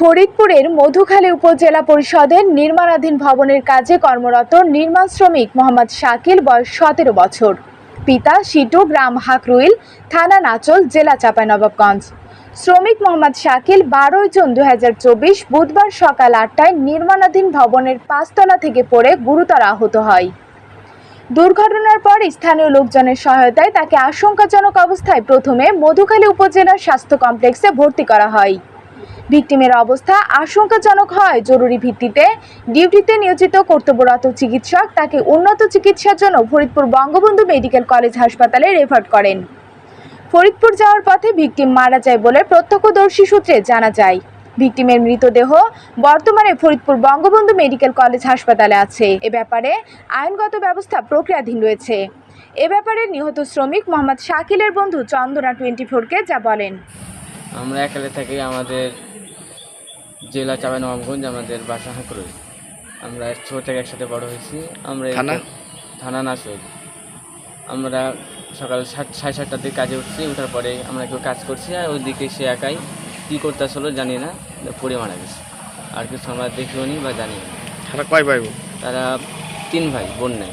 ফরিদপুরের মধুখালী উপজেলা পরিষদের নির্মাণাধীন ভবনের কাজে কর্মরত নির্মাণ শ্রমিক মোহাম্মদ শাকিল, বয়স সতেরো বছর। পিতা সিটু গ্রাম হাকরুইল, থানা নাচল, জেলা চাঁপাইনবাবগঞ্জ। শ্রমিক মোহাম্মদ শাকিল বারোই জুন দু হাজার চব্বিশ বুধবার সকাল আটটায় নির্মাণাধীন ভবনের পাঁচতলা থেকে পড়ে গুরুতর আহত হয়। দুর্ঘটনার পর স্থানীয় লোকজনের সহায়তায় তাকে আশঙ্কাজনক অবস্থায় প্রথমে মধুখালী উপজেলার স্বাস্থ্য কমপ্লেক্সে ভর্তি করা হয়। ভিকটিমের অবস্থা আশঙ্কাজনক হয়। জরুরি ভিত্তিতে ডিউটিতে নিয়োজিত কর্তব্যরত চিকিৎসক তাকে উন্নত চিকিৎসার জন্য ফরিদপুর বঙ্গবন্ধু মেডিকেল কলেজ হাসপাতালে রেফার করেন। ফরিদপুর যাওয়ার পথে ভিকটিম মারা যায় বলে প্রত্যক্ষদর্শী সূত্রে জানা যায়। ভিকটিমের মৃতদেহ বর্তমানে ফরিদপুর বঙ্গবন্ধু মেডিকেল কলেজ হাসপাতালে আছে। এ ব্যাপারে আইনগত ব্যবস্থা প্রক্রিয়াধীন রয়েছে। এ ব্যাপারে নিহত শ্রমিক মোহাম্মদ শাকিলের বন্ধু চন্দনা টোয়েন্টি ফোরকে যা বলেন। আমরা একালে থাকি আমাদের জেলা চাপাই নবাবগঞ্জ আমাদের বাসা হাঁকরই আমরা ছোট থেকে একসাথে বড় হয়েছি। আমরা থানা? থানা নাসই আমরা সকাল সাত সাড়ে সাতটার দিকে কাজে উঠছি ওঠার পরে আমরা কেউ কাজ করছি আর ওইদিকে সে একাই কী করতে আসলো জানি না পড়ে মারা গেছে। আর কিছু আমরা দেখিও নি বা জানি না। তারা কয় ভাই তারা তিন ভাই বোন নেই।